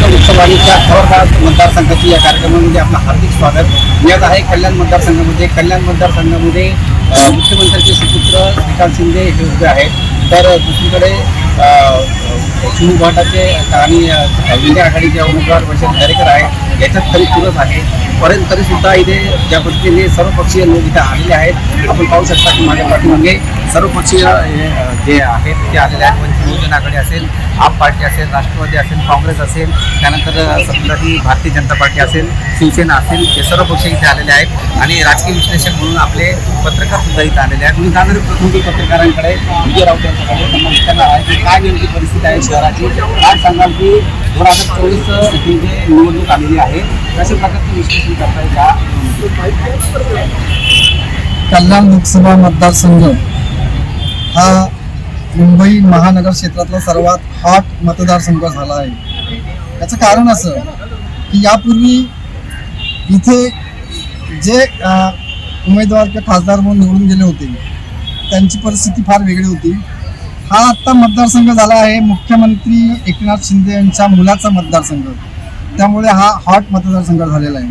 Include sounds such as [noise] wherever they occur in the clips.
नमस्कार जय महाराष्ट्र खबरदार मतदारसंघाची या कार्यक्रमामध्ये आपलं हार्दिक स्वागत. मी आहे कल्याण मतदारसंघामध्ये. कल्याण मतदारसंघामध्ये मुख्यमंत्र्यांचे सुपुत्र श्रीकांत शिंदे हे उभे आहेत. तर दुसरीकडे शिव भाटाचे आणि अ, इंडिया आघाडीचे उमेदवार वैशाली दरेकर आहेत. याच्यात तरी चुरस आहे. परंतु तरी सुद्धा इथे ज्या पद्धतीने सर्वपक्षीय लोक इथे आलेले आहेत आपण पाहू शकता की माझ्या पाठीमागे सर्वपक्षीय हे, जे आहेत ते आलेले आहेत. म्हणजे बहुजन आघाडी असेल आप पार्टी असेल राष्ट्रवादी असेल काँग्रेस असेल त्यानंतर अ, भारतीय जनता पार्टी असेल शिवसेना असेल हे सर्व पक्ष इथे आलेले आहेत. आणि राजकीय विश्लेषक म्हणून आपले पत्रकार सुद्धा इथे आलेले आहेत. मी जाणारे प्रतिनिधी पत्रकारांकडे विजय राऊत यांच्याकडे त्यांना विचारणार आहे की काय नेमकी परिस्थिती आहे शहराची. काय सांगाल की दोन हजार चोवीस ही जे निवडणूक आलेली आहे कशा प्रकारचं विश्लेषण करता येईल का कल्याण लोकसभा मतदारसंघ हा मुंबई महानगर क्षेत्रातला सर्वात हॉट मतदारसंघ झाला आहे. याचं कारण असं की यापूर्वी इथे जे उमेदवार किंवा खासदार म्हणून निवडून गेले होते त्यांची परिस्थिती फार वेगळी होती. हा आत्ता मतदारसंघ झाला आहे. मुख्यमंत्री एकनाथ शिंदे यांच्या मुलाचा मतदारसंघ. त्यामुळे हा हॉट मतदारसंघ झालेला आहे.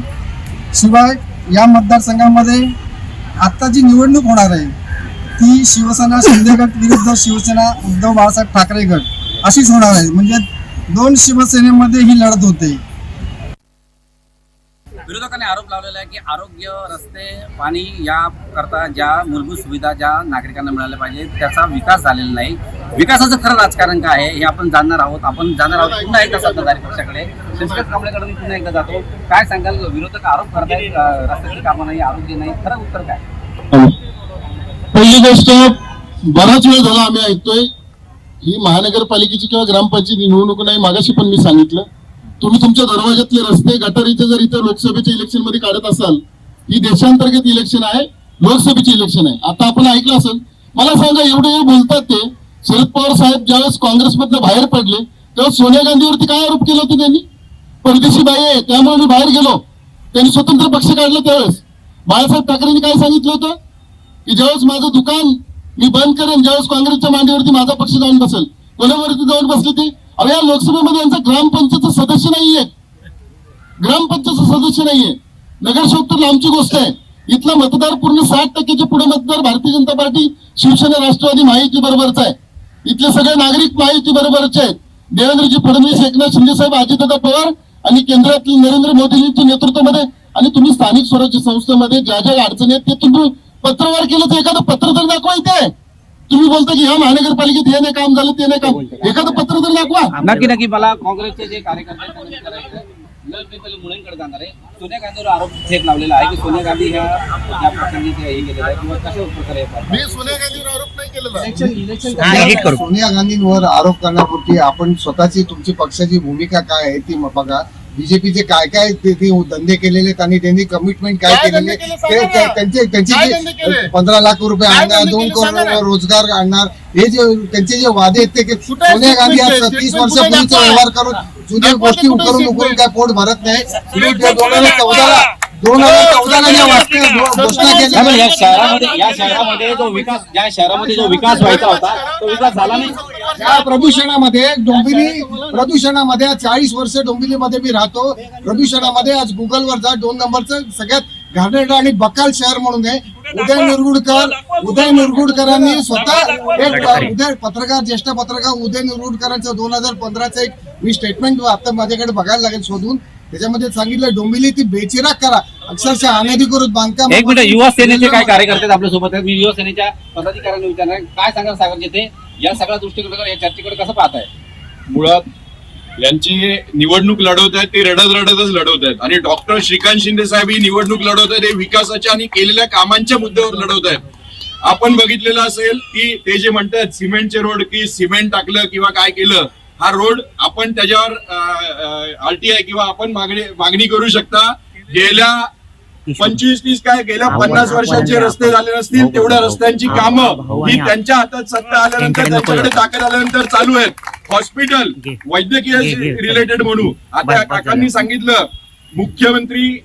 शिवाय या मतदारसंघामध्ये आत्ता जी निवडणूक होणार आहे ती शिवसेना शिंदे गट विरुद्ध शिवसेना उद्धव बाळासाहेब ठाकरे गट अशीच होणार आहे. म्हणजे दोन शिवसेनेमध्ये ही लढत होते. विरोधकांनी आरोप लावलेला आहे की आरोग्य रस्ते पाणी या करता ज्या मूलभूत सुविधा ज्या नागरिकांना मिळाल्या पाहिजे त्याचा विकास झालेला नाही. विकासाचं खरं राजकारण काय आहे हे आपण जाणणार आहोत. आपण जाणार आहोत पुन्हा एकदा सत्ताधारी पक्षाकडे. शशिकांत कांबळेकडे मी पुन्हा एकदा जातो. काय सांगाल? विरोधक आरोप करतायत अं, रस्त्याची कामं नाही आरोग्य नाही. खरं उत्तर काय? पहिली गोष्ट बराच वेळ झाला आम्ही ऐकतोय. ही महानगरपालिकेची किंवा ग्रामपंचायत निवडणूक नाही मागाशी पण मी सांगितलं. तुम्ही तुमच्या दरवाजातले रस्ते गटारीचे जर इथे लोकसभेच्या इलेक्शनमध्ये काढत असाल ही देशांतर्गत इलेक्शन आहे लोकसभेचे इलेक्शन आहे. आता आपण ऐकलं असेल मला सांगा एवढे हे बोलतात ते शरद पवार साहेब ज्यावेळेस काँग्रेसमधनं बाहेर पडले तेव्हा सोनिया गांधीवरती काय आरोप केला होता त्यांनी? परदेशी बाई आहे त्यामुळे मी बाहेर गेलो. त्यांनी स्वतंत्र पक्ष काढला त्यावेळेस. बाळासाहेब ठाकरेंनी काय सांगितलं होतं? की ज्यावेळेस माझं दुकान मी बंद करेन ज्यावेळेस काँग्रेसच्या मांडीवरती माझा पक्ष जाऊन बसेल. कोणावरती जाऊन बसले ते? अरे या लोकसभेमध्ये यांचा ग्रामपंचायत सदस्य नाहीये. ग्रामपंचायत सदस्य नाहीये. नगरसेवक तर लांबची गोष्ट आहे. इथला मतदार पूर्ण साठ टक्क्याचे पुढे मतदार भारतीय जनता पार्टी शिवसेना राष्ट्रवादी महायुती बरोबरच आहे. इथले सगळे नागरिक महायुती बरोबरच आहेत. देवेंद्रजी फडणवीस एकनाथ शिंदे साहेब अजितदादा पवार आणि केंद्रातील नरेंद्र मोदींच्या नेतृत्वामध्ये आणि तुम्ही स्थानिक स्वराज्य संस्थेमध्ये ज्या ज्या अडचणी आहेत ते तुम्ही पत्रव्यवहार केलं तर एखादं पत्र तर दाखवायचं आहे तुम्ही बोलता की ह्या महानगरपालिकेत हे नाही काम झालं ते नाही काम. एखादं पत्र तर दाखवा. नक्की नक्की मला काँग्रेसचे जे कार्यकर्ते आहेत त्यांनी विचारायचं आहे. मी पहिले मुलांकडे जाणार आहे. सोनिया गांधीवर आरोप थेट लावलेला आहे की सोनिया गांधी ह्या ज्या प्रकारे ते हे केलेलं आहे. किंवा कशा प्रकारे हे करतात. मी सोनिया गांधीवर आरोप नाही केलेला. सोनिया गांधींवर आरोप करण्यापूर्वी आपण स्वतःची तुमची पक्षाची भूमिका काय आहे ती म- बघा. बीजेपीचे काय काय ते धंदे केलेले आणि त्यांनी कमिटमेंट काय केलेले. त्यांचे त्यांचे जे? पंधरा लाख रुपये आणणार दोन करोड. रोजगार आणणार हे जे त्यांचे जे वादे आहेत ते सोनिया गांधी आज? सत्तीस वर्षापूर्वीचा व्यवहार? करून जुन्या गोष्टी उकरून उकरून? काय पोट भरत नाही दोन हजार. चौदाला दोन हजार चौदाला ज्या वाचल्या घोषणा नाही, पण केल्या या शहरामध्ये या शहरामध्ये जो विकास ज्या शहरामध्ये जो विकास व्हायचा होता तो विकास झाला नाही. या प्रदूषणामध्ये डोंबिवली प्रदूषणामध्ये आज चाळीस वर्ष डोंबिवलीमध्ये मी राहतो. प्रदूषणामध्ये आज गुगलवर जा दोन नंबरचं सगळ्यात घाणेरडं आणि बकाल शहर म्हणून आहे. उदय निरगुडकर उदय निरगुडकरांनी स्वतः एक उदय पत्रकार ज्येष्ठ पत्रकार उदय निरगुडकरांचं दोन हजार पंधराचं एक मी स्टेटमेंट आता माझ्याकडे बघायला लागेल शोधून. त्याच्यामध्ये सांगितलं डोंबिवली ती बेचिराग करा. अक्षरशः अनधिकृत बांधकाम एक मिनिट युवा सेनेचे काय कार्यकर्ते आपल्यासोबत आहेत? मी युवा सेनेच्या पदाधिकाऱ्यांना विचारणार आहे. काय सांगाल सागर ते? या सगळ्या दृष्टीकडे या चर्चेकडे कसं पाहताय? मुळात यांची निवडणूक लढवत आहेत ते रडत रडतच लढवत आहेत. आणि डॉक्टर श्रीकांत शिंदे साहेब ही निवडणूक लढवत आहेत हे विकासाच्या आणि केलेल्या कामांच्या मुद्द्यावर लढवत आहेत. आपण बघितलेलं असेल की ते जे म्हणतात सिमेंटचे रोड की सिमेंट टाकलं किंवा काय केलं हा रोड आपण त्याच्यावर आरटीआय किंवा आपण मागणी मागणी करू शकता. गेल्या पंचवीस तीस काय गेल्या पन्नास वर्षाचे रस्ते झाले नसतील तेवढ्या रस्त्यांची कामं ही त्यांच्या हातात सत्ता आल्यानंतर त्यांच्याकडे ताकद आल्यानंतर चालू आहेत. हॉस्पिटल वैद्यकीय रिलेटेड म्हणू. आता काकांनी सांगितलं मुख्यमंत्री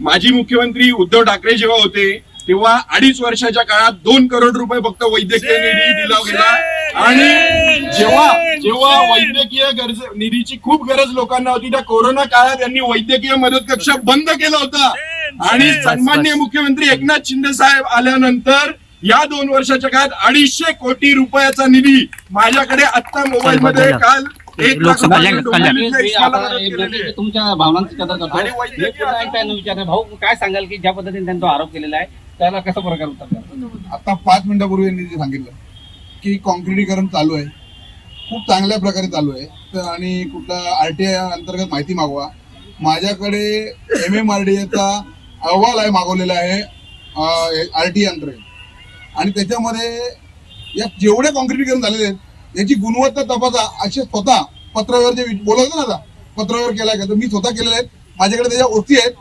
माजी मुख्यमंत्री उद्धव ठाकरे जेव्हा होते तेव्हा अडीच वर्षाच्या काळात दोन करोड रुपये फक्त वैद्यकीय निधी दिला गेला. आणि जेव्हा जेव्हा वैद्यकीय गरज निधीची खूप गरज लोकांना होती त्या कोरोना काळात त्यांनी वैद्यकीय मदत कक्ष बंद केला होता. आणि सन्मान्य मुख्यमंत्री एकनाथ शिंदे साहेब आल्यानंतर या दोन वर्षाच्या काळात अडीचशे कोटी रुपयाचा निधी माझ्याकडे आता मोबाईल मध्ये काल. तुमच्या भावनांची कदर करतो काय सांगाल की ज्या पद्धतीने त्यांनी तो आरोप केलेला आहे? त्याला कसा प्रकार उत्तर आता पाच मिनिटापूर्वी यांनी जे सांगितलं की कॉन्क्रिटीकरण चालू आहे खूप चांगल्या प्रकारे चालू आहे तर आणि कुठला आर टी आय अंतर्गत माहिती मागवा. माझ्याकडे एम एम आर डी एचा अहवाल आहे मागवलेला आहे आर टी अंतर्गत. आणि त्याच्यामध्ये या जेवढे कॉन्क्रिटीकरण झालेले आहेत याची गुणवत्ता तपासा. असे स्वतः पत्रावर जे बोलवतो ना आता पत्रावर केला का तर मी स्वतः केलेले आहेत. माझ्याकडे त्याच्या ओळखी आहेत.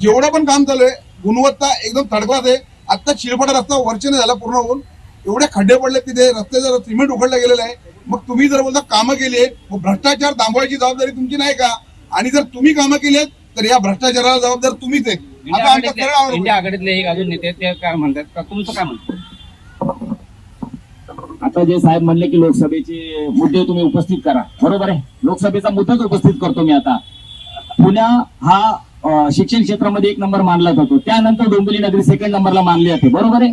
जेवढं पण काम चालू आहे गुणवत्ता एकदम थर्ड आहे. आता शिळपाटा रस्ता वरचेने झाला पूर्ण होऊन. एवढे खड्डे पडले तिथे रस्त्याचं सिमेंट उघडलं गेलेलं आहे. मग तुम्ही जर बोलता कामं केली आहे मग भ्रष्टाचार थांबवायची जबाबदारी तुमची नाही का? आणि जर तुम्ही कामं केली आहेत तर या भ्रष्टाचाराला जबाबदार तुम्हीच आहे. आघाडीतले एक अजून नेते ते काय म्हणतात? का तुमचं काय म्हणतं आता जे साहेब म्हणले की लोकसभेचे मुद्दे तुम्ही उपस्थित करा. बरोबर आहे. लोकसभेचा मुद्दाच उपस्थित करतो मी आता. पुण्या हा शिक्षण क्षेत्रामध्ये एक नंबर मानला जातो. त्यानंतर डोंबिवली नगरी सेकंड नंबरला मानली जाते. बरोबर आहे?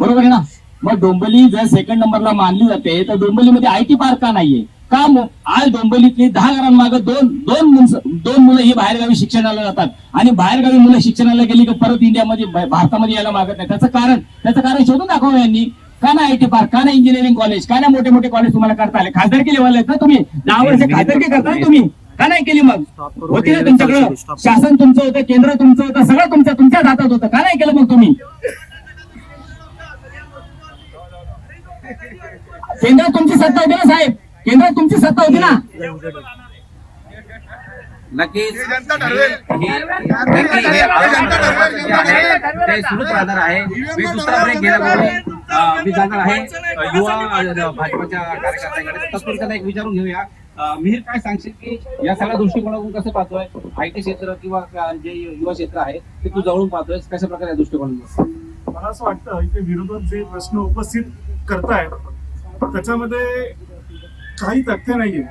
बरोबर आहे ना? मग डोंबिवली जर सेकंड नंबरला मानली जाते तर डोंबिवलीमध्ये आय टी पार्क का नाहीये? का मग आज डोंबिवलीतली दहा घरांमागे दोन दोन मुलं दोन मुलं ही बाहेरगावी शिक्षणाला जातात. आणि बाहेरगावी मुलं शिक्षणाला गेली की परत इंडियामध्ये भारतामध्ये यायला मागत नाही. त्याचं कारण त्याचं कारण शोधून दाखवा यांनी. का नाही आयटी पार्क? का नाही इंजिनिअरिंग कॉलेज का नाही मोठे मोठे कॉलेज तुम्हाला करता आले? खासदारकी लेवल आहेत ना तुम्ही. दहा वर्ष खासदारकी करता तुम्ही. का नाही केली मग? होती ना तुमच्याकडं. शासन तुमचं होतं केंद्र तुमचं होतं सगळं तुमचं तुमच्याच हातात होतं. का नाही केलं मग तुम्ही? केंद्रात तुमची सत्ता होती ना साहेब? केंद्रात तुमची सत्ता होती ना? नक्कीच. जनता ठरवेल. नक्की आरोप जे आहे, ते सुरूच राहणार आहे. मी दुसरा ब्रेक घेण्यापूर्वी अं, मी जाणार आहे. अं, युवा भाजपच्या कार्यकर्त्यांकडे. तत्पूर्वी त्यांना एक विचारून घेऊया. मिहीर काय सांगशील की या सगळ्या दृष्टिकोनातून कसं पाहतोय? आय टी क्षेत्र किंवा जे युवा क्षेत्र आहे ते तू जवळून पाहतोय. कशा प्रकारे या दृष्टिकोनातून मला असं वाटतं इथे विरोधक जे प्रश्न उपस्थित करतायत त्याच्यामध्ये काही तथ्य नाहीये.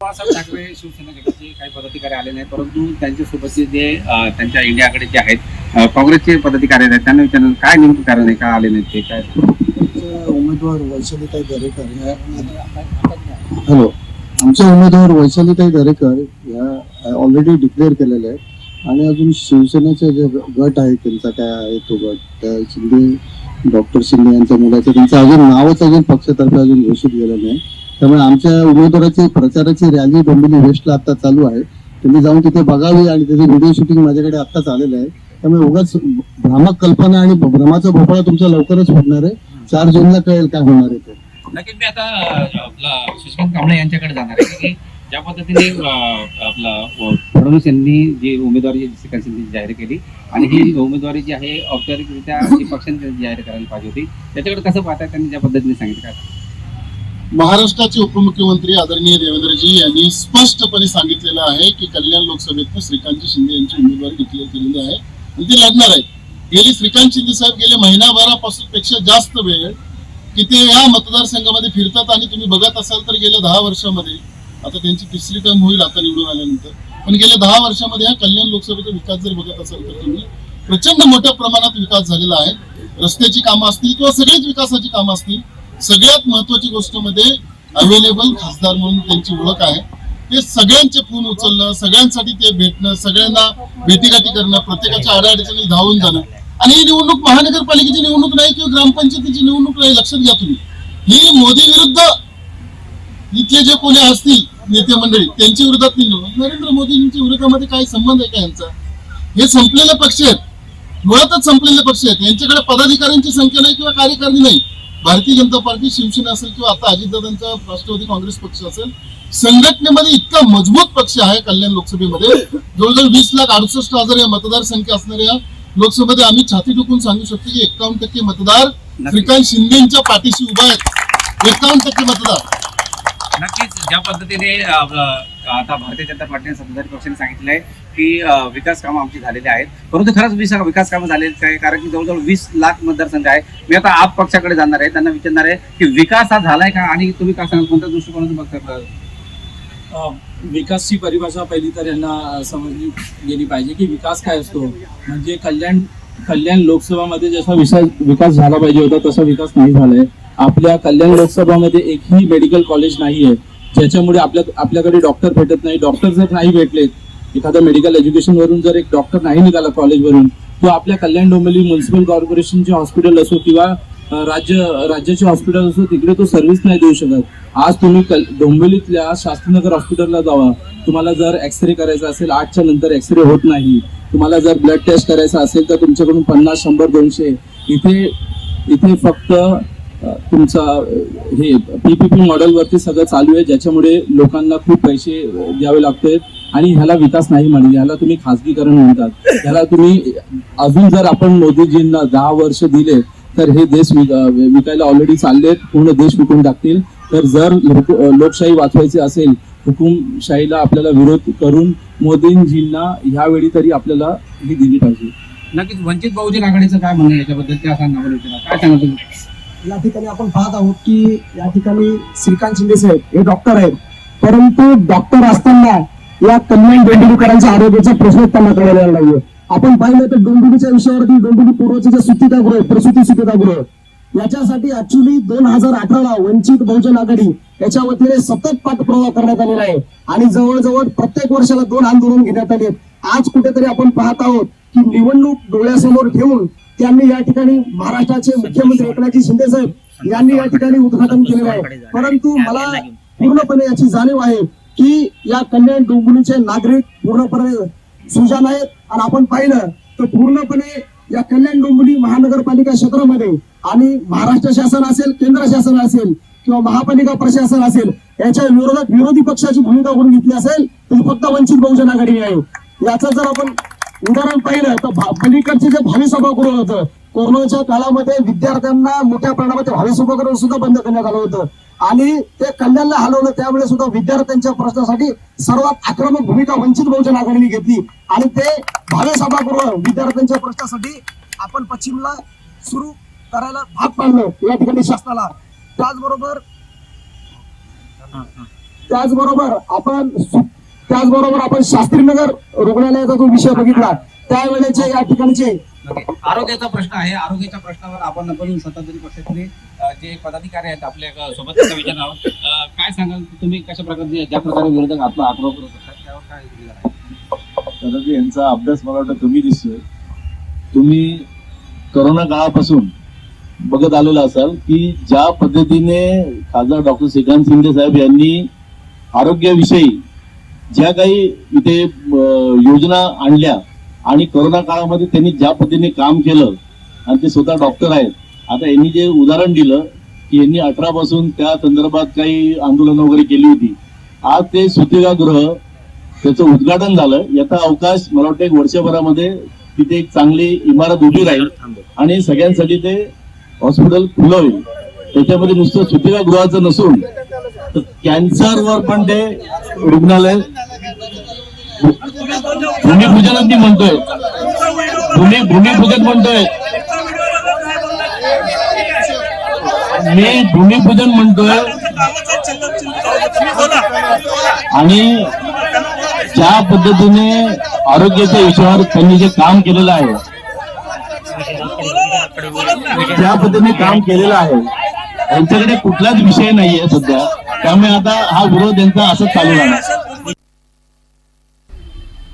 बाळासाहेब ठाकरे शिवसेना गटाचे काही पदाधिकारी आले नाहीत परंतु त्यांच्यासोबतचे जे त्यांच्या इंडियाकडे जे आहेत काँग्रेसचे पदाधिकारी आहेत त्यांना विचारलं काय नेमकं कारण आहे का आले नाहीत ते काय? उमेदवार वैशालीताई दरेकर या हॅलो. आमचे उमेदवार वैशालीताई दरेकर या ऑलरेडी डिक्लेअर केलेले आहेत. आणि अजून शिवसेनेचे जे गट आहे त्यांचा काय आहे तो गट? शिंदे डॉक्टर शिंदे यांच्या मुलाचं त्यांचं अजून नावच अजून पक्षातर्फे अजून घोषित गेलं नाही. त्यामुळे आमच्या उमेदवाराची प्रचाराची रॅली डोंबिवली वेस्टला आता चालू आहे. तुम्ही जाऊन तिथे बघावी आणि त्याचे व्हिडिओ शूटिंग माझ्याकडे आत्ताच आलेलं आहे. त्यामुळे उगाच भ्रामक कल्पना आणि भ्रमाचा भोपळा तुमच्या लवकरच फुटणार आहे. चार जूनला कळेल काय होणार आहे ते. नक्कीच मी आता अं, आपला शशिकांत कांबळे यांच्याकडे जाणार आहे की ज्या पद्धतीने आपला फडणवीस यांनी जी उमेदवारी सिकंदरची जाहीर केली आणि ही उमेदवारी जी आहे औपचारिकरित्या जी पक्षाने जाहीर करायला पाहिजे होती त्याच्याकडे कसं पाहताय त्यांनी ज्या पद्धतीने सांगितलं काय? महाराष्ट्राचे उपमुख्यमंत्री आदरणीय देवेंद्रजी यांनी स्पष्टपणे सांगितलेलं आहे की कल्याण लोकसभेतनं श्रीकांत शिंदे यांची उमेदवारी डिक्लेअर केलेली आहे आणि ते लढणार आहेत. गेली श्रीकांत शिंदे साहेब गेले महिनाभरापासून पेक्षा जास्त वेळ की ते या मतदारसंघामध्ये फिरतात आणि तुम्ही बघत असाल तर गेल्या दहा वर्षामध्ये आता त्यांची तिसरी टर्म होईल आता निवडून आल्यानंतर पण गेल्या दहा वर्षामध्ये या कल्याण लोकसभेचा विकास जर बघत असाल तर तुम्ही प्रचंड मोठ्या प्रमाणात विकास झालेला आहे. रस्त्याची कामं असतील किंवा सगळीच विकासाची कामं असतील सगळ्यात महत्वाची गोष्ट म्हणजे मध्ये अवेलेबल खासदार म्हणून त्यांची ओळख आहे. ते सगळ्यांचे फोन उचलणं सगळ्यांसाठी ते भेटणं सगळ्यांना भेटीगाठी करणं प्रत्येकाच्या अडचणी धावून जाणं आणि ही निवडणूक महानगरपालिकेची निवडणूक नाही किंवा ग्रामपंचायतीची निवडणूक नाही लक्षात घ्या तुम्ही. ही मोदी विरुद्ध इथले जे कोणी असतील नेते मंडळी त्यांच्या विरोधात निवडणूक नरेंद्र मोदींच्या विरोधामध्ये काही संबंध आहे का यांचा? हे संपलेले पक्ष आहेत. मुळातच संपलेले पक्ष आहेत. यांच्याकडे पदाधिकाऱ्यांची संख्या नाही किंवा कार्यकारिणी नाही. भारतीय जनता पार्टी शिवसेना असेल किंवा आता अजितदादांचा राष्ट्रवादी काँग्रेस पक्ष असेल संघटनेमध्ये इतका मजबूत पक्ष आहे कल्याण लोकसभेमध्ये. जवळजवळ वीस लाख अडुसष्ट हजार या मतदारसंख्या असणाऱ्या लोकसभेमध्ये आम्ही छाती ठोकून सांगू शकतो की एकावन्न टक्के मतदार श्रीकांत शिंदेच्या पाठीशी उभा आहेत. एकावन्न टक्के मतदार. नक्कीच ज्या पद्धतीने आता भारतीय जनता पार्टीने सत्ताधारी पक्षाने सांगितलं आहे की विकास कामं आमची झालेली आहेत. परंतु खरंच वीस विकास कामं झालेली आहे कारण की जवळजवळ वीस लाख मतदारसंघ आहे मी आता आप पक्षाकडे जाणार आहे त्यांना विचारणार आहे की विकास हा झालाय का? आणि तुम्ही काय सांगा कोणत्या दृष्टिकोनातून बघता विकासची परिभाषा पहिली तर यांना समजली गेली पाहिजे की विकास काय असतो. म्हणजे कल्याण कल्याण लोकसभामध्ये जसा विकास विकास झाला पाहिजे होता तसा विकास नाही झालाय. आपल्या कल्याण लोकसभामध्ये एकही मेडिकल कॉलेज नाही आहे ज्याच्यामुळे आपल्या आपल्याकडे डॉक्टर भेटत नाही. डॉक्टर जर नाही भेटलेत एखाद्या मेडिकल एज्युकेशन वरून जर एक डॉक्टर नाही निघाला कॉलेजवरून तो आपल्या कल्याण डोंबिवली म्युन्सिपल कॉर्पोरेशनचे हॉस्पिटल असो किंवा राज्य राज्याचे हॉस्पिटल असो तिकडे तो सर्व्हिस नाही देऊ शकत. आज तुम्ही कल- डोंबिवलीतल्या शास्त्रीनगर हॉस्पिटलला जावा. तुम्हाला जर एक्सरे करायचा असेल आठच्या नंतर एक्सरे होत नाही. तुम्हाला जर ब्लड टेस्ट करायचा असेल तर तुमच्याकडून पन्नास शंभर दोनशे. इथे इथे फक्त तुमचा तुमचा पी हे पीपीपी मॉडेलवरती सगळं चालू आहे ज्याच्यामुळे लोकांना खूप पैसे द्यावे लागतात आणि ह्याला विकास नाही म्हणत. ह्याला तुम्ही खासगीकरण म्हणतात. ह्याला तुम्ही अजून जर आपण मोदीजींना दहा वर्ष दिले तर हे देश विकायला ऑलरेडी चाललेत पूर्ण देश विकून टाकतील. तर जर लोकशाही वाचवायची असेल हुकुमशाहीला आपल्याला विरोध करून मोदींजींना ह्यावेळी तरी आपल्याला ही दिली पाहिजे. नक्कीच वंचित बहुजन आघाडीचं काय म्हणणं आहे याच्याबद्दल? त्या सांगा मला विचारा. काय सांगा तुम्ही? या ठिकाणी आपण पाहत आहोत की या ठिकाणी श्रीकांत शिंदे साहेब हे डॉक्टर आहेत. परंतु डॉक्टर असताना या कल्याण डोंबिवलीकरांच्या आरोग्याचा प्रश्न त्यांना कळलेला नाहीये आपण पाहिलं तर डोंबिवलीच्या विषयावरती डोंबिवली पूर्वचे जे सुचितागृह प्रसूती सुचितागृह याच्यासाठी ऍक्च्युली दोन हजार अठराला वंचित बहुजन आघाडी याच्या वतीने सतत पाठपुरावा करण्यात आलेला आहे. आणि जवळजवळ प्रत्येक वर्षाला दोन आंदोलन घेण्यात आले आज कुठेतरी आपण पाहत आहोत की निवडणूक डोळ्यासमोर ठेवून त्यांनी या ठिकाणी महाराष्ट्राचे मुख्यमंत्री एकनाथजी शिंदे साहेब यांनी या ठिकाणी उद्घाटन केलेलं आहे. परंतु मला पूर्णपणे याची जाणीव आहे की या कल्याण डोंबिवलीचे नागरिक पूर्णपणे सुजान आहेत आणि आपण पाहिलं तर पूर्णपणे या कल्याण डोंबिवली महानगरपालिका क्षेत्रामध्ये आणि महाराष्ट्र शासन असेल केंद्र शासन असेल किंवा महापालिका प्रशासन असेल याच्या विरोधात विरोधी पक्षाची भूमिका करून घेतली असेल तर फक्त वंचित बहुजन आघाडी आहे. याचं जर आपण उदाहरण पाहिलं तर पलीकडचे जे भावी सभागृह होतं कोरोनाच्या काळामध्ये विद्यार्थ्यांना मोठ्या प्रमाणामध्ये भावी सभागृह सुद्धा बंद करण्यात आलं होतं. आणि ते कल्याणला हलवलं त्यावेळेस सुद्धा विद्यार्थ्यांच्या प्रश्नासाठी सर्वात आक्रमक भूमिका वंचित बहुजन आघाडीने घेतली. आणि ते भावी सभागृह विद्यार्थ्यांच्या प्रश्नासाठी आपण पश्चिमला सुरू करायला भाग पाडलं या ठिकाणी शासनाला. त्याचबरोबर त्याचबरोबर आपण त्याचबरोबर आपण शास्त्रीनगर रुग्णालयाचा जो विषय बघितला त्यावेळेचे या ठिकाणचे आरोग्याचा प्रश्न आहे. आरोग्याच्या प्रश्नावर आपण आपण सत्ताधारी पक्षातले जे पदाधिकारी आहेत आपल्यासोबत आहोत काय सांगाल? तुम्ही कशा प्रकारे ज्या प्रकारे विरोधक आपला आग्रह करत असतात त्यावर काय? कदाचित यांचा अभ्यास मला वाटतं कमी दिसतोय. तुम्ही करोना काळापासून बघत आलेला असाल की ज्या पद्धतीने खासदार डॉक्टर श्रीकांत शिंदे साहेब यांनी आरोग्याविषयी ज्या काही इथे योजना आणल्या आणि करोना काळामध्ये त्यांनी ज्या पद्धतीने काम केलं आणि ते स्वतः डॉक्टर आहेत आता यांनी जे उदाहरण दिलं की यांनी अठरा पासून त्या संदर्भात काही आंदोलन वगैरे केली होती. आज ते सुतिकागृह त्याचं उद्घाटन झालं. याचा अवकाश मला वाटतं एक वर्षभरामध्ये तिथे एक चांगली इमारत उभी राहील आणि सगळ्यांसाठी ते हॉस्पिटल खुलं होईल. त्याच्यामध्ये नुसतं सुटिकागृहाचं नसून तर कॅन्सरवर पण ते रुग्णालय भूमिपूजन मी म्हणतोय. भूमी भूमिपूजन म्हणतोय. मी भूमिपूजन म्हणतोय. आणि ज्या पद्धतीने आरोग्याच्या विषयावर त्यांनी जे काम केलेलं आहे ज्या पद्धतीने काम केलेलं आहे. यांच्याकडे कुठलाच विषय नाहीये सध्या. त्यामुळे आता हा विरोध यांचा असंच चालू राहणार.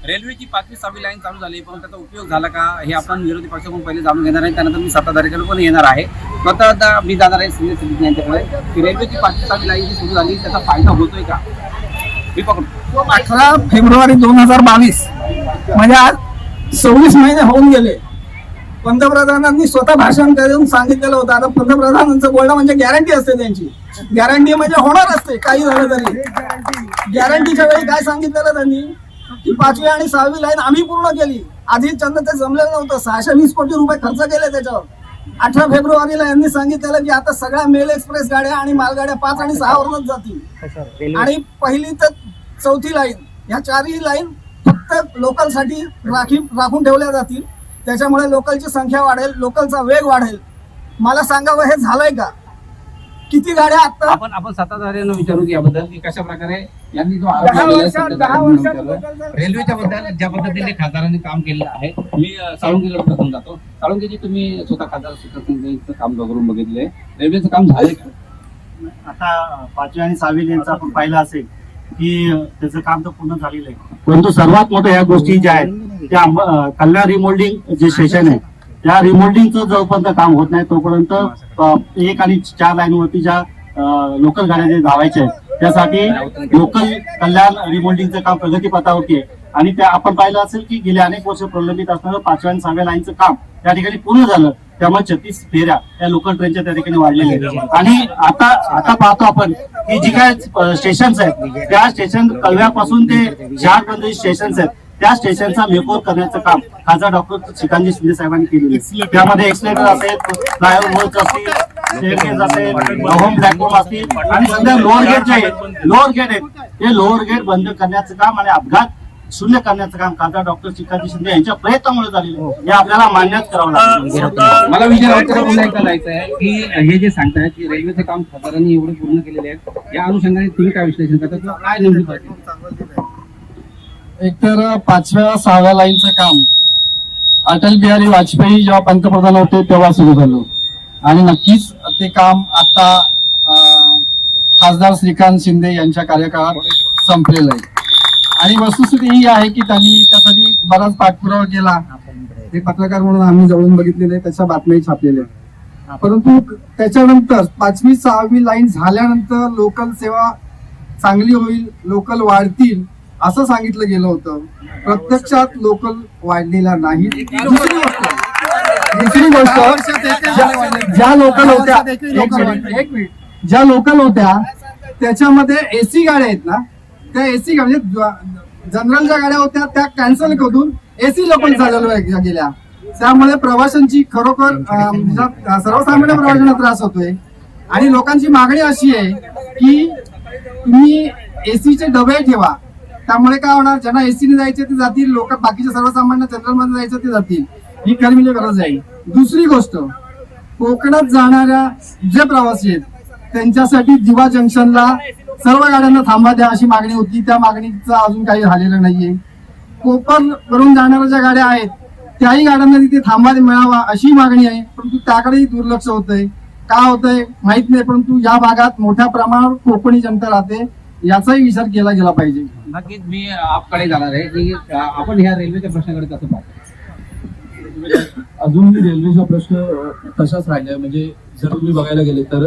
रेल्वेची पाचवी सहावी लाईन चालू झाली. पण त्याचा उपयोग झाला का हे आपण विरोधी पक्षाकडून पहिले जाणून घेणार आहे. त्यानंतर मी सत्ताधारीकडे पण येणार आहे. स्वतः आता मी जाणार आहे सिनियर सिटीजन यांच्याकडे. की रेल्वेची पाचवी सहावी लाईन जी सुरू झाली त्याचा फायदा होतोय का? मी पकडतो अठरा फेब्रुवारी दोन हजार बावीस म्हणजे आज सव्वीस महिने होऊन गेले. पंतप्रधानांनी स्वतः भाषण करून सांगितलेलं होतं. आता पंतप्रधानांचं बोलणं म्हणजे गॅरंटी असते त्यांची. गॅरंटी म्हणजे होणार असते काही झालं तरी. गॅरंटीच्या वेळी काय सांगितलेलं त्यांनी? की पाचवी आणि सहावी लाईन आम्ही पूर्ण केली. आधी चंद ते जमलेलं नव्हतं. सहाशे वीस कोटी रुपये खर्च केले त्याच्यावर. अठरा फेब्रुवारीला यांनी सांगितलेलं की आता सगळ्या मेल एक्सप्रेस गाड्या आणि मालगाड्या पाच आणि सहा वरूनच जातील. आणि पहिली तर चौथी लाईन ह्या चारही लाईन फक्त लोकलसाठी राखी राखून ठेवल्या जातील. त्याच्यामुळे लोकलची संख्या वाढेल लोकलचा वेग वाढेल मला सांगावं हे झालंय का किती गाड्या आता आपण आपण सत्ताधाऱ्यांना विचारू की याबद्दल की कशा प्रकारे यांनी जो आरोप दहा लावलेला आहे वर्षात दहा सत्ताधाऱ्यांना वर्षात विचारलं. लोकलचा- रेल्वेच्या बद्दल ज्या पद्धतीने खासदारांनी काम केलेलं आहे मी अ, साळुंकीला प्रथम जातो साळुंकीजी तुम्ही स्वतः खासदार सुशांत काम करून बघितलंय रेल्वेचं काम झालंय का? आता पाचवी आणि सहावी लेनचं आपण पाहिलं असेल की त्याचं काम तर पूर्ण झालेलं आहे. परंतु सर्वात मोठ्या ह्या गोष्टी ज्या आहेत त्या कल्याण रिमोल्डिंग जे सेशन आहे त्या रिमोल्डिंगचं जोपर्यंत काम होत नाही तोपर्यंत एक आणि चार लाईनवरती ज्या लोकल गाड्या जे धावायच्या आहेत त्यासाठी लोकल कल्याण रिमोल्डिंगचं काम प्रगतीपथावरती आहे. आणि त्या आपण पाहिलं असेल की गेल्या अनेक वर्ष प्रलंबित असणारं पाचव्या आणि सहाव्या लाईनचं काम त्या ठिकाणी पूर्ण झालं. त्यामुळे छत्तीस फेऱ्या या लोकल ट्रेनच्या त्या ठिकाणी वाढलेल्या आहेत. आणि आता आता पाहतो आपण की जी काय स्टेशन्स आहेत त्या स्टेशन कलव्यापासून ते शहरपर्यंत स्टेशन्स आहेत. त्या स्टेशनचा मेकओव्हर करण्याचं काम खासदार डॉक्टर श्रीकांतजी शिंदे साहेबांनी केलेलं आहे. त्यामध्ये एक्सलेटर असेल फ्लायओव्हर्स असतील स्टेअरकेज असेल होम प्लॅटफॉर्म असतील आणि सध्या लोअर गेट जे आहेत लोअर गेट आहेत ते लोअर गेट बंद करण्याचं काम आणि अपघात शून्य करण्याचं काम खासदार डॉक्टर श्रीकांतजी शिंदे यांच्या प्रयत्नामुळे झालेलं आहे. हे आपल्याला मान्यच करावं लागेल मला जायचं आहे की हे जे सांगतायत की रेल्वेचं काम खासदारांनी एवढे पूर्ण केलेले आहे या अनुषंगाने तुम्ही काय विश्लेषण करता? किंवा काय नेमकी परिस्थिती? एकतर पाचव्या सहाव्या लाईनचं काम. अटल बिहारी वाजपेयी जेव्हा पंतप्रधान होते तेव्हा सुरू झालं. आणि नक्कीच ते काम आता खासदार श्रीकांत शिंदे यांच्या कार्यकाळात संपलेलं आहे. आणि वस्तुस्थिती ही आहे की त्यांनी त्यासाठी बराच पाठपुरावा केला. ते पत्रकार म्हणून आम्ही जवळून बघितलेले त्याच्या बातम्याही छापलेल्या परंतु त्याच्यानंतर पाचवी सहावी लाईन झाल्यानंतर लोकल सेवा चांगली होईल लोकल वाढतील असं सांगितलं गेलं होतं. प्रत्यक्षात लोकल वाढलेला नाही. दुसरी गोष्ट ज्या- लोकल होत्या एक मिनिट ज्या लोकल होत्या त्याच्यामध्ये एसी गाड्या आहेत ना त्या एसी म्हणजे जनरलच्या गाड्या होत्या त्या कॅन्सल करून एसी लोकल चालवल्या गेल्या. त्यामुळे प्रवाशांची खरोखर म्हणजे सर्वसामान्य प्रवाशांना त्रास होतोय. आणि लोकांची मागणी अशी आहे की तुम्ही एसीचे डबे ठेवा. त्यामुळे काय होणार? ज्यांना एसीने जायचे ते जातील लोक बाकीचे सर्वसामान्य जनरलमध्ये जायचे जायचं ते जातील. ही खरी म्हणजे गरज आहे. दुसरी गोष्ट कोकणात जाणाऱ्या जे प्रवासी आहेत त्यांच्यासाठी दिवा जंक्शनला सर्व गाड्यांना थांबा द्या अशी मागणी होती. त्या मागणीचं अजून काही झालेलं नाहीये. कोपर वरून जाणाऱ्या ज्या गाड्या आहेत. त्याही गाड्यांना तिथे थांबा मिळावा अशी मागणी आहे. परंतु त्याकडेही दुर्लक्ष होतंय. का होतंय? माहीत नाही. परंतु या भागात मोठ्या प्रमाणावर कोकणी जनता राहते. याचाही विचार केला गेला पाहिजे. नक्कीच मी आपकडे जाणार आहे. की आपण ह्या रेल्वेच्या प्रश्नाकडे कसं पाहतो अजूनही रेल्वेचा प्रश्न तसाच राहिलाय. म्हणजे जर तुम्ही बघायला गेले तर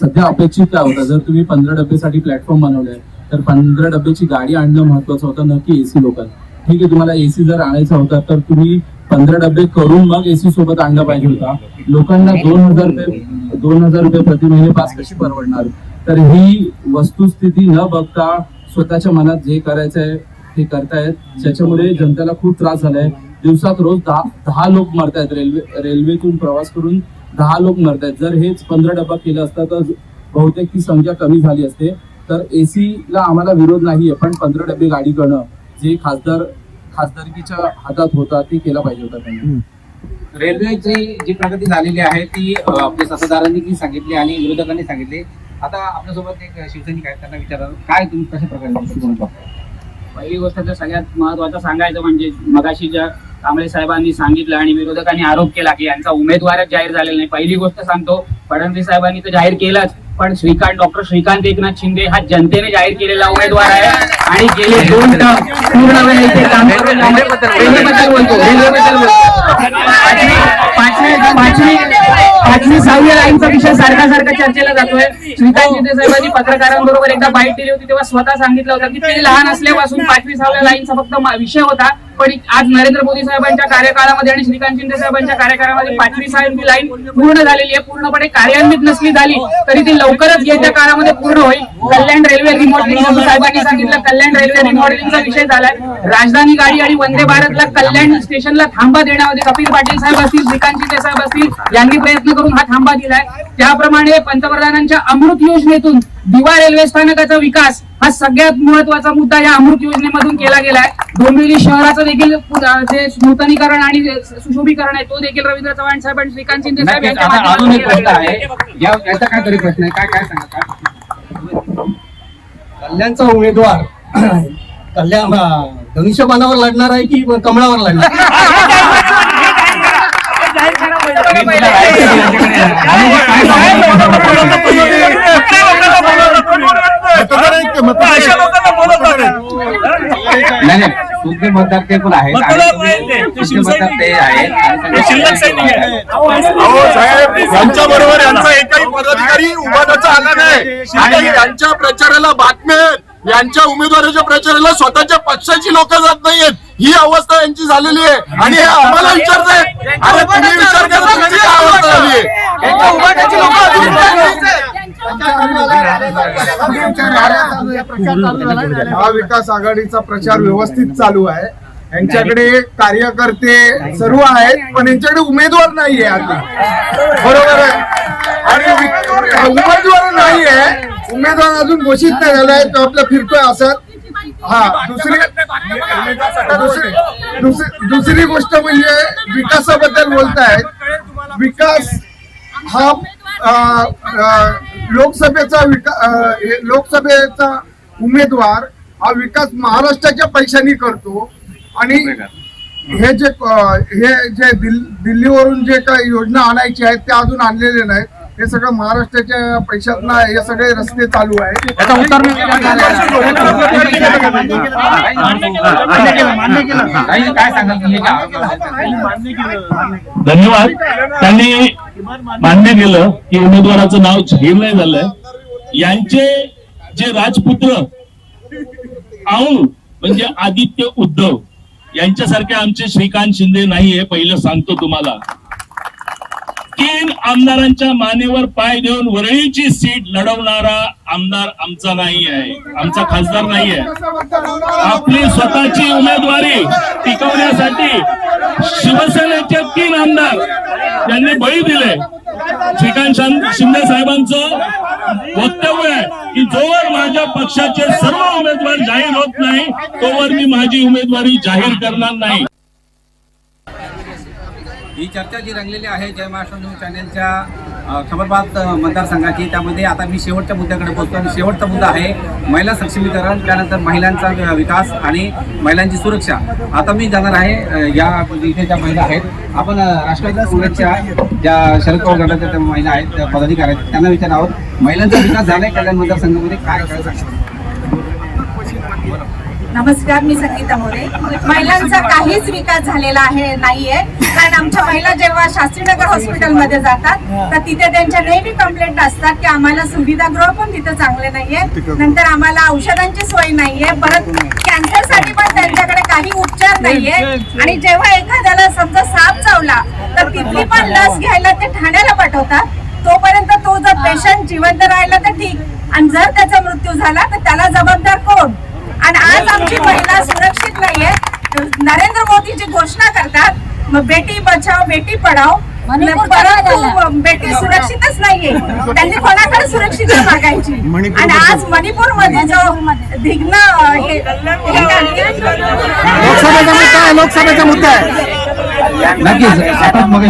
सध्या अपेक्षित काय होतं जर तुम्ही पंधरा डब्यासाठी प्लॅटफॉर्म बनवले तर पंधरा डब्याची गाडी आणणं महत्वाचं होतं न की एसी लोकल. ठीक आहे तुम्हाला एसी जर आणायचा होता तर तुम्ही पंधरा डबे करून मग एसी सोबत आणला पाहिजे होता. लोकांना दोन हजार रुपये दोन हजार रुपये प्रति महिने पास कशी परवडणार? तर ही वस्तुस्थिती न बघता स्वतःच्या मनात जे करायचं आहे ते करतायत. त्याच्यामुळे जनतेला खूप त्रास झालाय. दिवसात रोज दहा दहा लोक मरतायत रेल्वे रेल्वेतून प्रवास करून. दहा लोक मरतायत. जर हेच पंधरा डबा केलं असतं तर बहुतेक ती संख्या कमी झाली असते. तर एसी ला आम्हाला विरोध नाहीये पण पंधरा डबे गाडी करणं जे खासदार खासदारकीच्या हातात होता ते केला पाहिजे होता त्यांनी. रेल्वेची जी प्रगती झालेली आहे ती आपल्या सत्ताधाऱ्यांनी की सांगितली आणि विरोधकांनी सांगितली. आता आपल्यासोबत एक शिवसैनिक आहेत त्यांना विचारा काय तुम्ही कशा प्रकारे? पहिली गोष्ट तर सगळ्यात महत्वाचं सांगायचं म्हणजे मगाशी ज्या कांबळे साहेबांनी सांगितलं आणि विरोधकांनी आरोप केला की यांचा उमेदवारच जाहीर झालेला नाही. पहिली गोष्ट सांगतो फडणवीस साहेबांनी तर जाहीर केलाच पण श्रीकांत डॉक्टर श्रीकांत एकनाथ शिंदे हा जनतेने जाहीर केलेला उमेदवार आहे आणि गेले दोन टर्म पूर्ण वेळ बोलतो सहावी लाईनचा विषय सारखा सारखा चर्चेला जातोय. श्रीकांत शिंदे साहेबांनी पत्रकारांबरोबर एकदा बाईट दिली होती तेव्हा स्वतः सांगितलं होतं की ते लहान असल्यापासून पाचवी सहाव्या लाईनचा फक्त विषय होता. पण आज नरेंद्र मोदी साहेबांच्या कार्यकाळामध्ये आणि श्रीकांत शिंदे साहेबांच्या कार्यकाळामध्ये पाचवी सहावी लाईन पूर्ण झालेली आहे. पूर्णपणे कार्यान्वित नसली झाली तरी ती लवकरच येत्या काळामध्ये पूर्ण होईल. कल्याण रेल्वे रिमॉडेलिंग साहेबांनी सांगितलं कल्याण रेल्वे रिमॉडेलिंगचा विषय झालाय राजधानी गाडी आणि वंदे भारतला कल्याण स्टेशनला थांबा देण्यामध्ये कपिल पाटील साहेब असतील श्रीकांत शिंदे साहेब असतील यांनी प्रयत्न करून हा थांबा दिलाय त्याप्रमाणे पंतप्रधानांच्या अमृत योजनेतून दिवा रेल्वे स्थानकाचा विकास हा सगळ्यात महत्त्वाचा मुद्दा या अमृत योजनेमधून केला गेलाय. डोंबिवली शहराचं देखील जे नूतनीकरण आणि सुशोभीकरण आहे तो देखील रवींद्र चव्हाण साहेब आणि श्रीकांत शिंदे साहेब. यांच्या माध्यमातून प्रश्न आहे. काय तरी प्रश्न आहे. काय काय सांगा कल्याणचा उमेदवार कल्याण धनुष्यबाणावर लढणार आहे की कमळावर लढणार [laughs] नाही नाही. तुमचे मतदार ते. पण आहेत. मतदार ते आहेत यांच्या बरोबर यांचा एकही पदाधिकारी उभाटाचा आला नाही. आणि यांच्या प्रचाराला बातम्या यांच्या उमेदवाराच्या प्रचाराला स्वतःच्या पक्षाची लोक जात नाहीयेत. ही अवस्था यांची झालेली आहे. आणि हे आम्हाला विचारतायत अरे तुम्ही विचार करा तुमची काय अवस्था झाली? आहे हा विकास आघाडीचा प्रचार व्यवस्थित चालू आहे. यांच्याकडे कार्यकर्ते सर्व आहेत पण यांच्याकडे उमेदवार नाहीये आता. बरोबर आहे? आणि उमेदवार नाहीये. उमेदवार अजून घोषित नाही झालाय तो आपला फिरतोय असत हा दुसरी दुसरी दुसरी- दुसरी गोष्ट म्हणजे विकासाबद्दल बोलतायत विकास हा लोकसभेचा विका लोकसभेचा उमेदवार हा विकास महाराष्ट्राच्या पैशानी करतो. आणि हे जे हे जे दिल- दिल्लीवरून जे काही योजना आणायची आहेत त्या अजून आणलेले नाहीत. हे सगळं महाराष्ट्राच्या पैशातनं हे सगळे रस्ते चालू आहेत याचा उत्तर मी काही काय सांगाल तुम्ही काय आरोप लावले? धन्यवाद त्यांनी मान्य केलं की उमेदवाराचं नाव जाहीर नाही झालंय यांचे जे राजपुत्र औ म्हणजे आदित्य उद्धव यांच्यासारखे आमचे श्रीकांत शिंदे नाही हे पहिलं सांगतो तुम्हाला तीन आमदारांच्या मानेवर पाय देऊन वरळीची सीट लढवणारा आमदार आमचा नाही आहे आमचा खासदार नाही आहे आपली स्वतःची उमेदवारी टिकवण्यासाठी शिवसेनेचे तीन आमदार यांनी बळी दिले. श्रीकांत शिंदे साहेबांचं वक्तव्य आहे की जोवर माझ्या पक्षाचे सर्व उमेदवार जाहीर होत नाही तोवर मी माझी उमेदवारी जाहीर करणार नाही. ही चर्चा जी रंगलेली आहे जय महाराष्ट्र न्यूज चॅनलच्या खबरबात मतदारसंघाची त्यामध्ये आता मी शेवटच्या मुद्द्याकडे बोलतो आणि शेवटचा मुद्दा आहे महिला सक्षमीकरण त्यानंतर महिलांचा विकास आणि महिलांची सुरक्षा. आता मी जाणार आहे या इथे ज्या महिला आहेत आपण राष्ट्रवादी काँग्रेसच्या ज्या शरद पवार गटाच्या त्या महिला आहेत त्या पदाधिकारी आहेत त्यांना विचार आहोत महिलांचा विकास झालाय कल्याण मतदारसंघामध्ये काय करायचं नमस्कार मी संगीता मोरे. महिलांचा काहीच विकास झालेला आहे नाहीये. कारण आमच्या महिला जेव्हा शास्त्रीनगर हॉस्पिटलमध्ये जातात तर तिथे त्यांच्या नेहमी कंप्लेंट असतात की आम्हाला सुविधागृह पण तिथे चांगले नाहीये. नंतर आम्हाला औषधांची सोय नाहीये. परत कॅन्सरसाठी पण त्यांच्याकडे काही उपचार नाहीये. आणि जेव्हा एखाद्याला समजा साप चावला तर तिथली पण लस घ्यायला ते ठाण्याला पाठवतात. तोपर्यंत तो जर पेशंट जिवंत राहिला तर ठीक. आणि जर त्याचा मृत्यू झाला तर त्याला जबाबदार कोण? आणि आज आमची महिला सुरक्षित नाहीये. नरेंद्र मोदी जी घोषणा करतात मग बेटी बचाव बेटी पढाव परंतु बेटी सुरक्षितच नाहीये. त्यांनी कोणाकडे सुरक्षित मागायची? आणि आज मणिपूरमध्ये जो धिग्न हे लोकसभेचा मुद्दा आहे लोकसभेचा मुद्दा आहे. नक्कीच. आता मग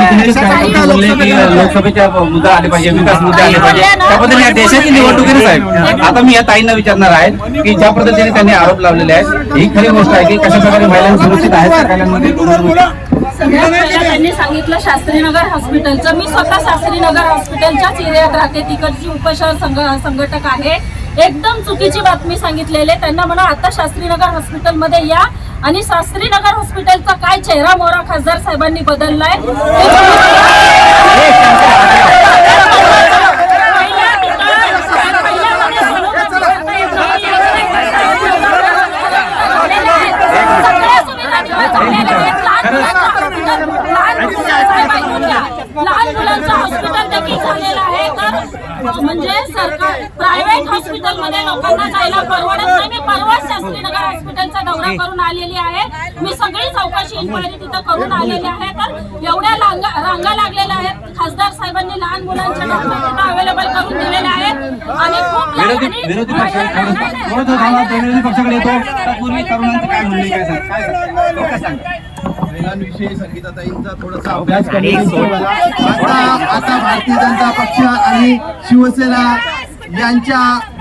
बोलले की लोकसभेच्या मुद्दा आले पाहिजे विकास मुद्दे आले पाहिजे. त्याबद्दल या देशाची निवडणूक आहे ना साहेब? आता मी या ताईंना विचारणार आहे की ज्या पद्धतीने त्यांनी आरोप लावलेले आहेत ही खरी गोष्ट आहे की कशा प्रकारे महिलांना सुरक्षित आहेत त्यांनी सांगितलं शास्त्रीनगर हॉस्पिटलचं. मी स्वतः शास्त्रीनगर हॉस्पिटलच्याच एरियात राहते. तिकडची उपशहर संघ संघटक आहे. एकदम चुकीची बातमी सांगितलेली आहे. त्यांना म्हणा आता शास्त्रीनगर हॉस्पिटलमध्ये या. आणि शास्त्रीनगर हॉस्पिटलचा काय चेहरा मोहरा खासदार साहेबांनी बदललाय? आहेत, लहान मुलांचं हॉस्पिटल देखील झालेलं आहे. तर म्हणजे सरकार प्रायव्हेट हॉस्पिटलमध्ये लोकांना जायला परवडत नाही. मी परवाच शास्त्रीनगर हॉस्पिटलचा दौरा करून आलेली आहे. मी सगळी चौकशी इन्क्वायरी तिथं करून आलेली आहे. तर एवढ्या रांगा रांगा लागलेल्या आहेत. खासदार साहेबांनी लहान मुलांच्या डॉक्टर अवेलेबल करून दिलेले आहेत. आणि खूप विरोधी पक्षाकडे येतो. तत्पूर्वी तरुणांचं काय म्हणणं काय सांग? काय सांग? संगीताताईंचा थोडासा अभ्यास आता भारतीय जनता पक्ष आणि शिवसेना यांच्या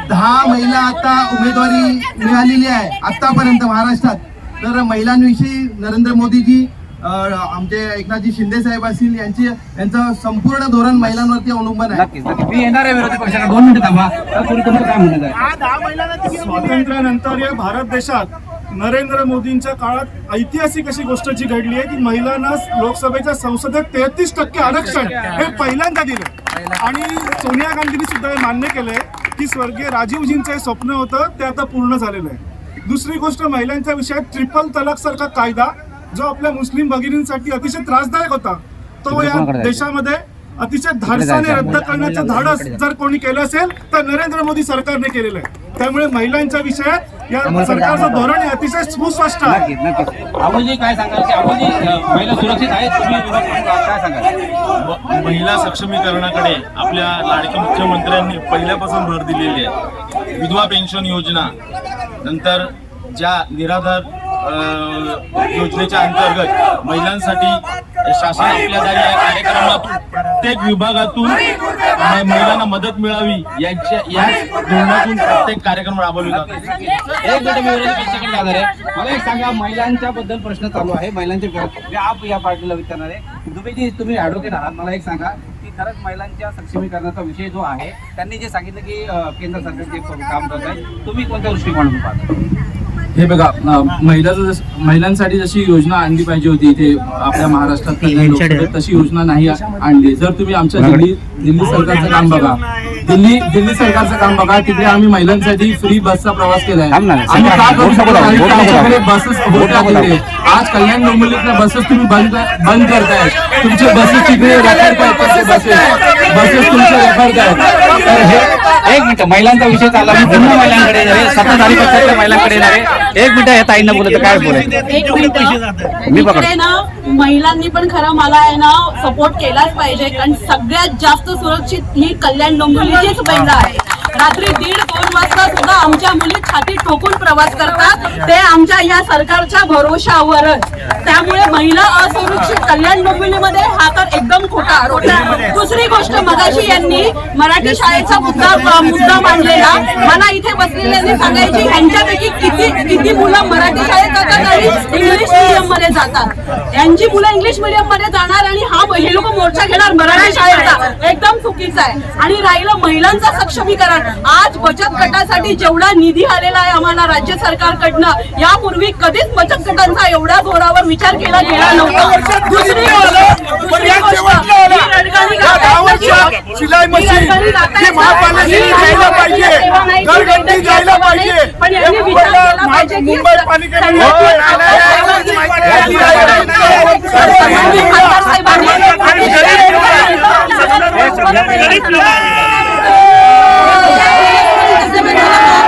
दहा महिला आता उमेदवारी मिळालेली आहे आतापर्यंत महाराष्ट्रात. तर महिलांविषयी नरेंद्र मोदीजी अ, आमचे एकनाथजी शिंदे साहेब असतील यांचे यांचं संपूर्ण धोरण महिलांवरती अवलंबून आहे. मी येणार विरोधी दोन मिनिटं थांबा. स्वातंत्र्यानंतर या भारत देशात नरेंद्र मोदींच्या काळात ऐतिहासिक अशी गोष्ट जी घडली आहे की महिलांना लोकसभेच्या संसदेत तेहतीस टक्के आरक्षण हे पहिल्यांदा दिलं. आणि सोनिया गांधींनी सुद्धा हे मान्य केलंय की स्वर्गीय राजीवजींचं हे स्वप्न होतं ते आता पूर्ण झालेलं आहे. दुसरी गोष्ट महिलांच्या विषयात ट्रिपल तलाक सारखा कायदा जो आपल्या मुस्लिम भगिनींसाठी अतिशय त्रासदायक होता तो या देशामध्ये अतिशय धाडसाने रद्द करण्याचं धाडस जर कोणी केलं असेल तर नरेंद्र मोदी सरकारने केलेलं आहे. त्यामुळे महिलांच्या विषयात या सरकारचं धोरण हे अतिशय सुस्पष्ट आहे. काय सांगाल की अ, महिला सुरक्षित आहेत तुम्ही काय सांगाल? महिला सक्षमीकरणाकडे आपल्या लाडक्या मुख्यमंत्र्यांनी पहिल्यापासून भर दिलेली आहे. विधवा पेन्शन योजना नंतर ज्या निराधार योजनेच्या अंतर्गत महिलांसाठी शासन आपल्या दारी या कार्यक्रमातून प्रत्येक विभागातून महिलांना मदत मिळावी यांच्या या धोरणातून प्रत्येक कार्यक्रम राबवले जातात. एक मिनिट मी विरोधी आहे. मला एक सांगा महिलांच्या बद्दल प्रश्न चालू आहे. महिलांच्या विरोधात. आप या पार्टीला विचारणार आहे. दुबेजी तुम्ही ऍडव्होकेट आहात. मला एक सांगा की खरंच महिलांच्या सक्षमीकरणाचा विषय जो आहे त्यांनी जे सांगितलं की केंद्र सरकार जे काम करत आहे तुम्ही कोणत्या दृष्टिकोनातून पाहता? हे बघा महिलाचं जस- महिलांसाठी जशी योजना आणली पाहिजे होती इथे आपल्या महाराष्ट्रात तशी योजना नाही आणली. जर तुम्ही आमच्या दिल्ली दिल्ली सरकारचं काम बघा दिल्ली दिल्ली सरकारचं काम बघा तिकडे आम्ही महिलांसाठी फ्री बसचा प्रवास केलाय. आम्ही का करू? शकत आमच्याकडे. बसेस बोट होत्या आज कल्याण डोंबिवलीतल्या बसेस तुम्ही बंद बंद करताय. तुमचे बसेस तिकडे रेफर करताय बसेस. बसेस तुमचे तर हे एक मिनिट महिलांचा विषय चालला. मी पुन्हा महिलांकडे येणार आहे. सत्ताधारी पक्षाच्या महिलांकडे येणार आहे. एक मिनिट या ताईंना बोलत काय बोलायचं? मिनिट मी पकड महिलांनी पण खरं मला आहे ना सपोर्ट केलाच पाहिजे. कारण सगळ्यात जास्त सुरक्षित ही कल्याण डोंबिवलीचीच महिला आहे. रात्री दीड दोन वाजता सुद्धा आमच्या मुली छाती ठोकून प्रवास करतात. ते आमच्या या सरकारच्या भरोशावरच त्यामुळे महिला असुरक्षित कल्याण डोंबिवलीमध्ये हा तर एकदम खोटा आरोप आहे. दुसरी गोष्ट मगाशी यांनी मराठी शाळेचा मुद्दा मुद्दा मांडलेला. मला इथे बसलेल्यांनी सांगायची ह्यांच्यापैकी किती किती मुलं मराठी शाळेत जातात आणि इंग्लिश मिडियममध्ये जातात? यांची मुलं इंग्लिश मिडियममध्ये जाणार आणि हा हे लोक मोर्चा घेणार मराठी शाळेचा. एकदम चुकीचा आहे. आणि राहिलं महिलांचं सक्षमीकरण. आज बचत गटासाठी जेवढा निधी आलेला आहे आम्हाला राज्य सरकारकडनं यापूर्वी कधीच बचत गटांचा एवढ्या जोरावर विचार केला गेला नव्हता दुसरी शिलाई Thank you.